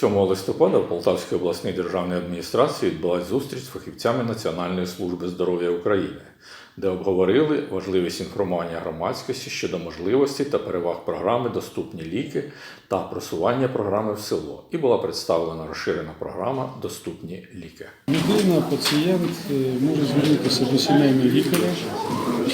7 листопада в Полтавській обласній державній адміністрації відбулася зустріч з фахівцями Національної служби здоров'я України, де обговорили важливість інформування громадськості щодо можливостей та переваг програми Доступні ліки та просування програми в село. І була представлена розширена програма Доступні ліки. Людина, пацієнт е, може звернутися до сімейного лікаря.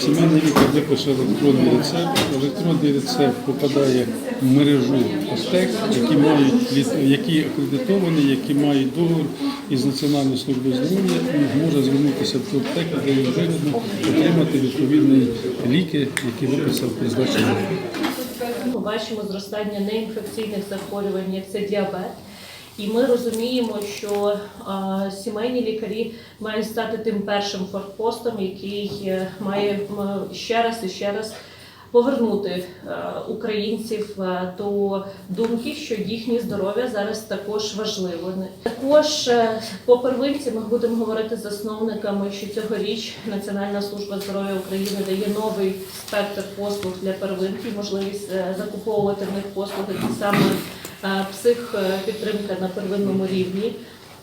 Сімейний лікар випише електронний рецепт. Електронний рецепт попадає в мережу аптек, які мають які акредитовані, які мають договір із Національною службою здоров'я і може звернутися в ту аптеку, де їм вигідно отримати відповідні ліки, які виписав призначений лікар. Ми бачимо зростання неінфекційних захворювань, як це діабет. І ми розуміємо, що сімейні лікарі мають стати тим першим форпостом, який е, має ще раз і ще раз повернути е, українців е, до думки, що їхнє здоров'я зараз також важливо. Також по первинці ми будемо говорити з засновниками, що цьогоріч Національна служба здоров'я України дає новий спектр послуг для первинки, можливість закуповувати в них послуги, ті саме психпідтримка на первинному рівні.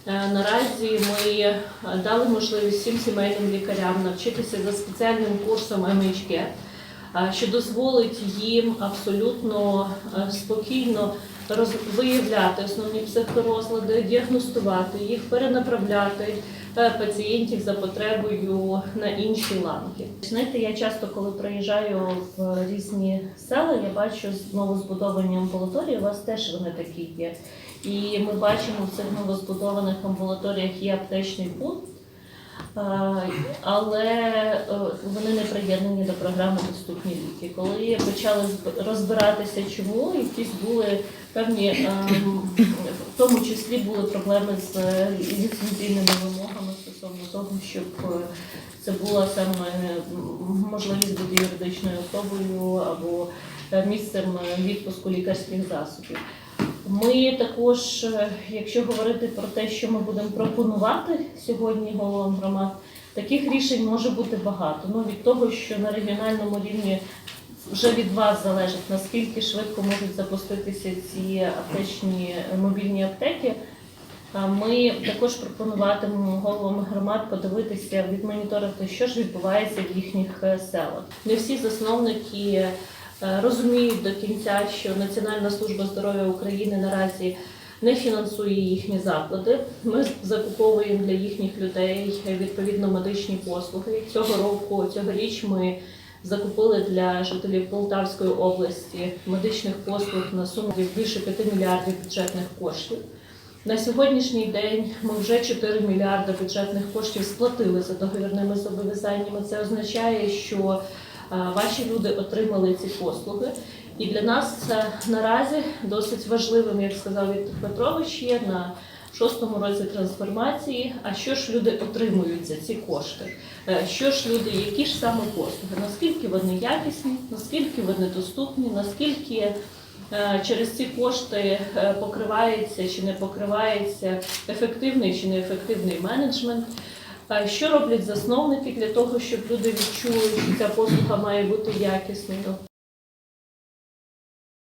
Е, Наразі ми е, дали можливість всім сімейним лікарям навчитися за спеціальним курсом MHK, е, що дозволить їм абсолютно е, спокійно виявляти основні психорозлади, діагностувати їх, перенаправляти е, пацієнтів за потребою на інші ланки. Знаєте, я часто, коли приїжджаю в різні села, я бачу знову збудовані амбулаторії. У вас теж вони такі є. І ми бачимо в цих новозбудованих амбулаторіях є аптечний пункт. Але е, вони не приєднані до програми Доступні ліки. Коли почали розбиратися, чому якісь були певні, ем, в тому числі були проблеми з ліцензійними вимогами стосовно того, щоб е, це була саме можливість бути юридичною особою або е, місцем відпуску лікарських засобів. Ми також, е, якщо говорити про те, що ми будемо пропонувати сьогодні головам громад, таких рішень може бути багато. Ну від того, що на регіональному рівні вже від вас залежить, наскільки швидко можуть запуститися ці аптечні мобільні аптеки. Ми також пропонуватимемо головам громад подивитися, відмоніторити, що ж відбувається в їхніх е, селах. Не всі засновники розуміють до кінця, що Національна служба здоров'я України наразі не фінансує їхні заклади. Ми закуповуємо для їхніх людей відповідно медичні послуги. Цього року, цьогоріч ми закупили для жителів Полтавської області медичних послуг на суму більше 5 мільярдів бюджетних коштів. На сьогоднішній день ми вже 4 мільярди бюджетних коштів сплатили за договірними зобов'язаннями. Це означає, що е, ваші люди отримали ці послуги. І для нас це наразі досить важливим, як сказав Віктор Петрович, є на шостому році трансформації. А що ж люди отримують за ці кошти? Е, Що ж люди, які ж саме послуги? Наскільки вони якісні, наскільки вони доступні, наскільки е, через ці кошти е, покривається чи не покривається ефективний чи неефективний менеджмент? Що роблять засновники для того, щоб люди відчули, що ця послуга має бути якісною?